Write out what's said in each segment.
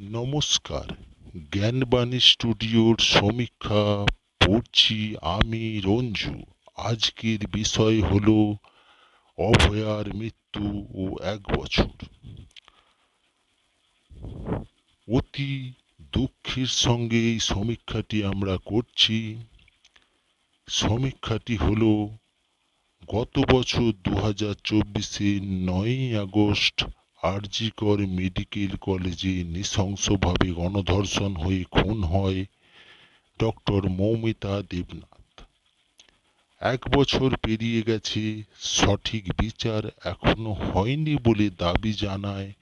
নমস্কার। জ্ঞানবাণী স্টুডিওর সমীক্ষা পড়ছি আমি রঞ্জু। আজকের বিষয় হলো অভয়ার মৃত্যু ও এক বছর। অতি দুঃখের সঙ্গে এই সমীক্ষাটি আমরা করছি। সমীক্ষাটি হলো গত বছর দু হাজার চব্বিশের নয়ই আগস্ট আরজিকর মেডিকেল কলেজে নৃশংসভাবে গণধর্ষণ হয়ে খুন হয় ডক্টর মৌমিতা দেবনাথ। এক বছর পেরিয়ে গেছে, সঠিক বিচার এখনও হয়নি বলে দাবি জানায়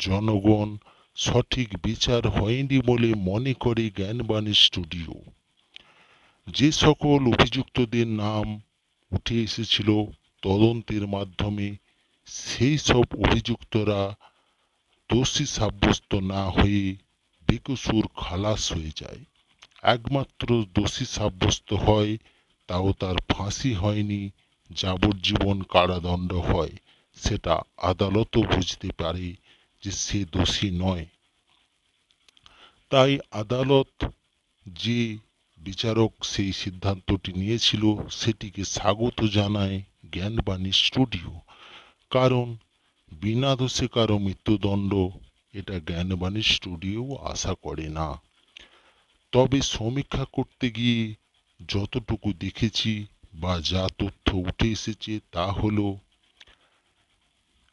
জনগণ। সঠিক বিচার হয়নি বলে মনে করে জ্ঞানবাণী স্টুডিও। যে সকল অভিযুক্তদের নাম উঠে এসেছিল তদন্তের মাধ্যমে সেই সব অভিযুক্তরা দোষী সাব্যস্ত না হয়ে বেকসুর খালাস হয়ে যায়। একমাত্র দোষী সাব্যস্ত হয়, তাও তার ফাঁসি হয়নি, যাবজ্জীবন কারাদণ্ড হয়। সেটা আদালতও বুঝতে পারে যে সে দোষী নয়। তাই আদালত যে বিচারক সেই সিদ্ধান্তটি নিয়েছিল, সেটিকে স্বাগত জানায় জ্ঞানবাণী স্টুডিও। কারণ বিনা দোষে কারও মৃত্যুদণ্ড এটা জ্ঞানবাণী স্টুডিও আশা করে না। তবে সমীক্ষা করতে গিয়ে যতটুকু দেখেছি বা যা তথ্য উঠে এসেছে তা হলো,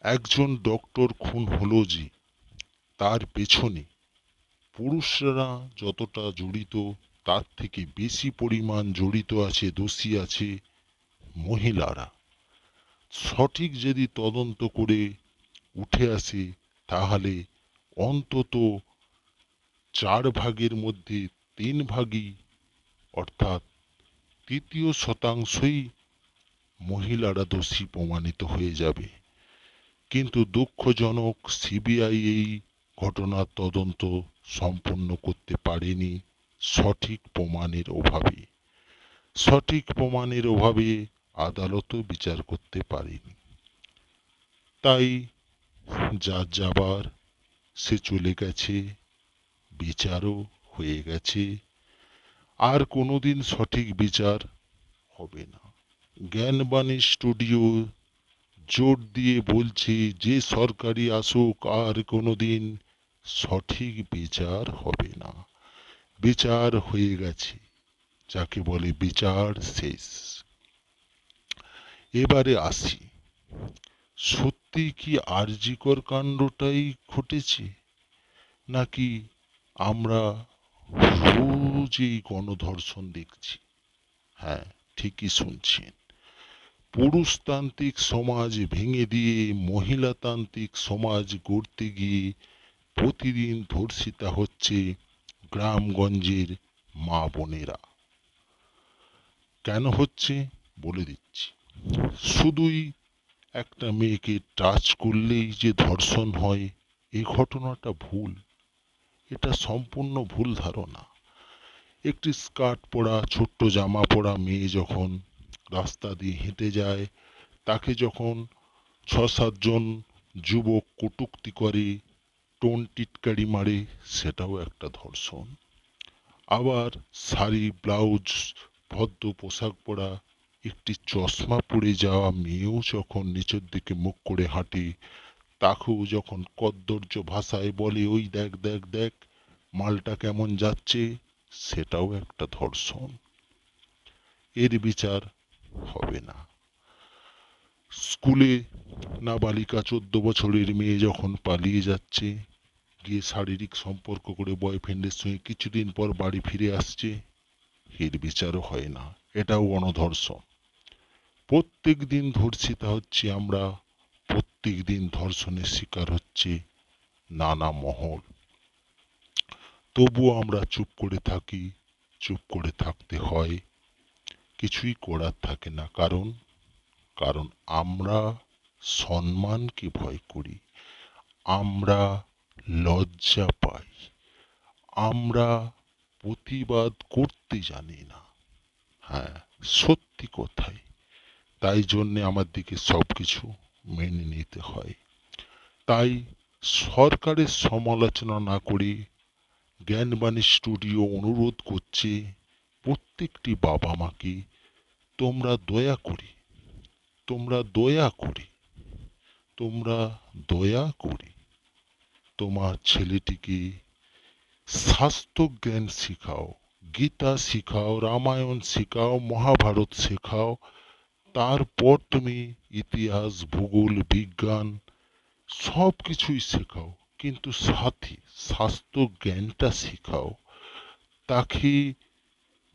একজন ডক্টর খুন হলো যে তার পেছনে পুরুষরা যতটা জড়িত তার থেকে বেশি পরিমাণ জড়িত আছে, দোষী আছে মহিলারা। সঠিক যদি তদন্ত করে উঠে আসে, তাহলে অন্তত চার ভাগের মধ্যে তিন ভাগই, অর্থাৎ তৃতীয় শতাংশই মহিলারা দোষী প্রমাণিত হয়ে যাবে। কিন্তু দুঃখজনক সিবিআই এই ঘটনার তদন্ত সম্পন্ন করতে পারেনি সঠিক প্রমাণের অভাবে। সঠিক প্রমাণের অভাবে আদালতও বিচার করতে পারেনি। তাই যার যাবার, সে চলে গেছে, বিচারও হয়ে গেছে। আর কোনোদিন সঠিক বিচার হবে না। জ্ঞানবাণী স্টুডিও জোর দিয়ে বলছে, যে সরকারি আসুক, আর কোনোদিন সঠিক বিচার হবে না। বিচার হয়ে গেছে। যাকে বলে বিচার শেষ। এবারে আসি। সত্যি কি আরজিকর কাণ্ডটাই ঘটেছে? নাকি আমরা রোজ এই গণধর্ষণ দেখছি? হ্যাঁ ঠিকই শুনছেন। পুরুষতান্ত্রিক সমাজ ভেঙে দিয়ে মহিলাতান্ত্রিক সমাজ গড়তে গিয়ে প্রতিদিন ধর্ষিতা হচ্ছে গ্রামগঞ্জের মা বোনেরা। কেন হচ্ছে? বলে দিচ্ছি। শুধুই একটা মেয়েকে টাচ করলেই যে ধর্ষণ হয় এই ঘটনাটা ভুল। এটা সম্পূর্ণ ভুল ধারণা। একটি স্কার্ট পরা, ছোট্ট জামা পরা মেয়ে যখন রাস্তা দিয়ে হেঁটে যায়, তাকে যখন ছ সাতজন যুবক কটুক্তি করে, টোন টিটকারি মারে, সেটাও একটা ধর্ষণ। আবার শাড়ি, ব্লাউজ, ভদ্র পোশাক পরা একটি চশমা পরে যাওয়া মেয়েও যখন নিচের দিকে মুখ করে হাঁটে, তাকেও যখন কদ্দর্য ভাষায় বলে, ওই দেখ দেখ দেখ, মালটা কেমন যাচ্ছে? সেটাও একটা ধর্ষণ। এর বিচার হবে না। স্কুলে নাবালিকা চোদ্দ বছরের মেয়ে যখন পালিয়ে যাচ্ছে, গিয়ে শারীরিক সম্পর্ক করে বয়ফ্রেন্ডের সঙ্গে কিছুদিন পর বাড়ি ফিরে আসছে, এর বিচারও হয় না। এটাও গণধর্ষণ। প্রত্যেক দিন ধর্ষিতা হচ্ছে আমরা প্রত্যেক দিন ধর্ষণের শিকার হচ্ছে নানা মহল। তবুও আমরা চুপ করে থাকি, চুপ করে থাকতে হয়, কিছুই করার থাকে না। কারণ কারণ আমরা সম্মানকে ভয় করি, আমরা লজ্জা পাই, আমরা প্রতিবাদ করতে জানি না। হ্যাঁ সত্যি কথাই। তাই জন্যে আমার দিকে সব কিছু মেনে নিতে হয়। তাই সরকারের সমালোচনা না করে জ্ঞানবাণী স্টুডিও অনুরোধ করছে, প্রত্যেকটি বাবা মাকে তোমরা দয়া করে, তোমরা দয়া করে, তোমরা দয়া করে তোমার ছেলেটিকে স্বাস্থ্য জ্ঞান শিখাও, গীতা শিখাও, রামায়ণ শিখাও, মহাভারত শেখাও তারপর তুমি ইতিহাস, ভূগোল, বিজ্ঞান সব কিছুই শেখাও। কিন্তু সাথে, স্বাস্থ্য জ্ঞানটা শেখাও। তাকে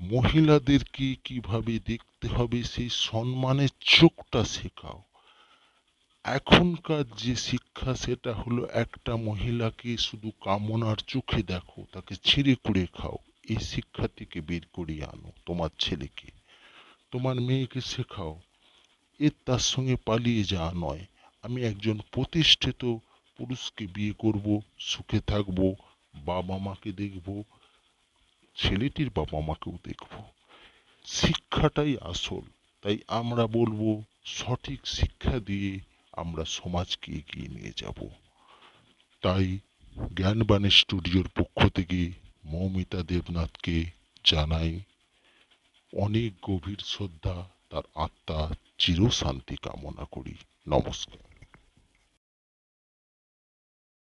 মহিলাদেরকে কীভাবে দেখতে হবে সেই সম্মানের চোখটা শেখাও। এখনকার যে শিক্ষা, সেটা হলো একটা মহিলাকে শুধু কামনার চোখে দেখো, তাকে ছিঁড়ে কুড়ে খাও। এই শিক্ষা থেকে বের করিয়ে আনো তোমার ছেলেকে। তোমার মেয়েকে শেখাও। এর তার সঙ্গে পালিয়ে যাওয়া নয়। আমি একজন প্রতিষ্ঠিত পুরুষকে বিয়ে করব, সুখে থাকব বাবা মাকে দেখব, ছেলেটির বাবা মাকেও দেখব। শিক্ষাটাই আসল। তাই আমরা বলব, সঠিক শিক্ষা দিয়ে আমরা সমাজকে এগিয়ে নিয়ে যাব। তাই জ্ঞানবাণী স্টুডিওর পক্ষ থেকে মৌমিতা দেবনাথকে জানাই, অনেক গভীর শ্রদ্ধা তার আত্মা চিরশান্তি কামনা করি। নমস্কার।